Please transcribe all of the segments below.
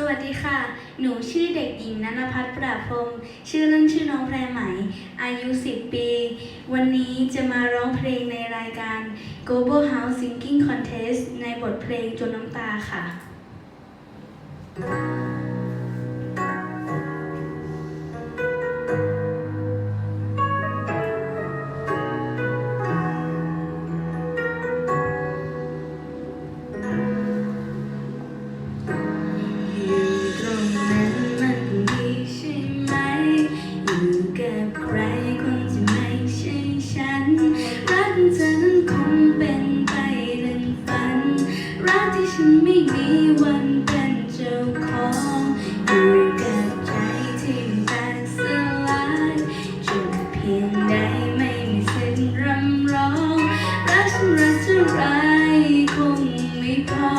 สวัสดีค่ะ หนูชื่อเด็กหญิงนันพัฒน์ประพรมชื่อเล่นชื่อน้องแพรไหม อายุ 10 ปี วันนี้จะมาร้องเพลงในรายการ Global House Singing Contest ในบทเพลงจนน้ำตาค่ะ วันเป็นเจ้าของอยู่กับใจที่แตกสลายจนเพียงใดไม่มีส้นรำร้องรักฉันรักเไรคงไม่พอ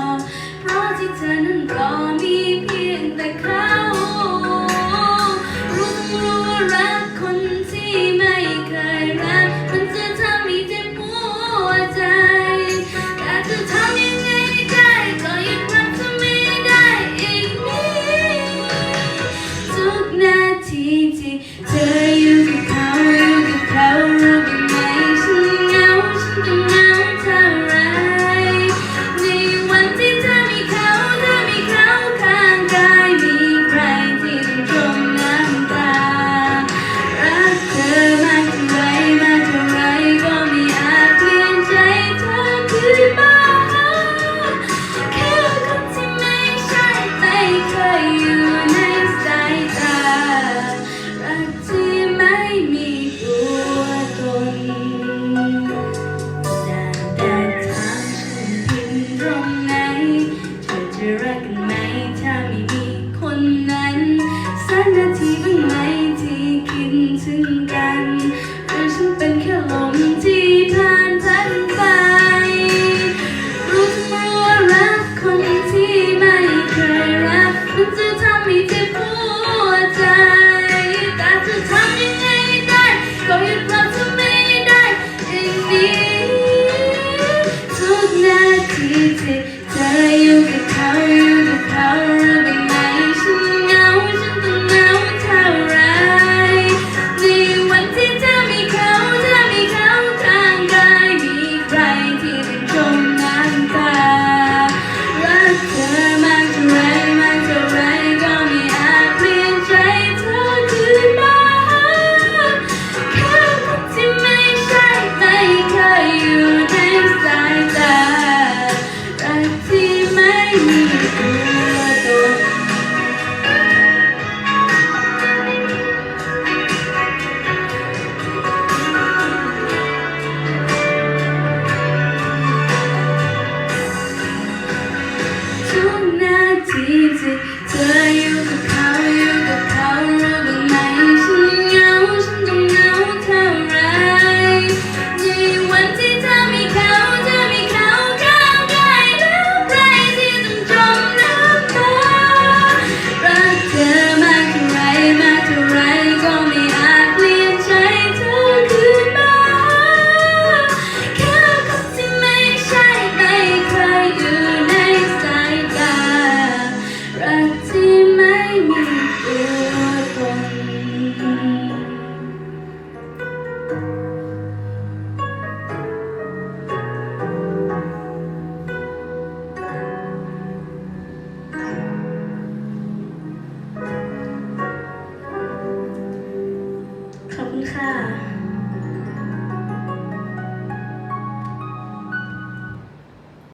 เพราะที่เธอนั้นรอมี titi, titi. ค่ะ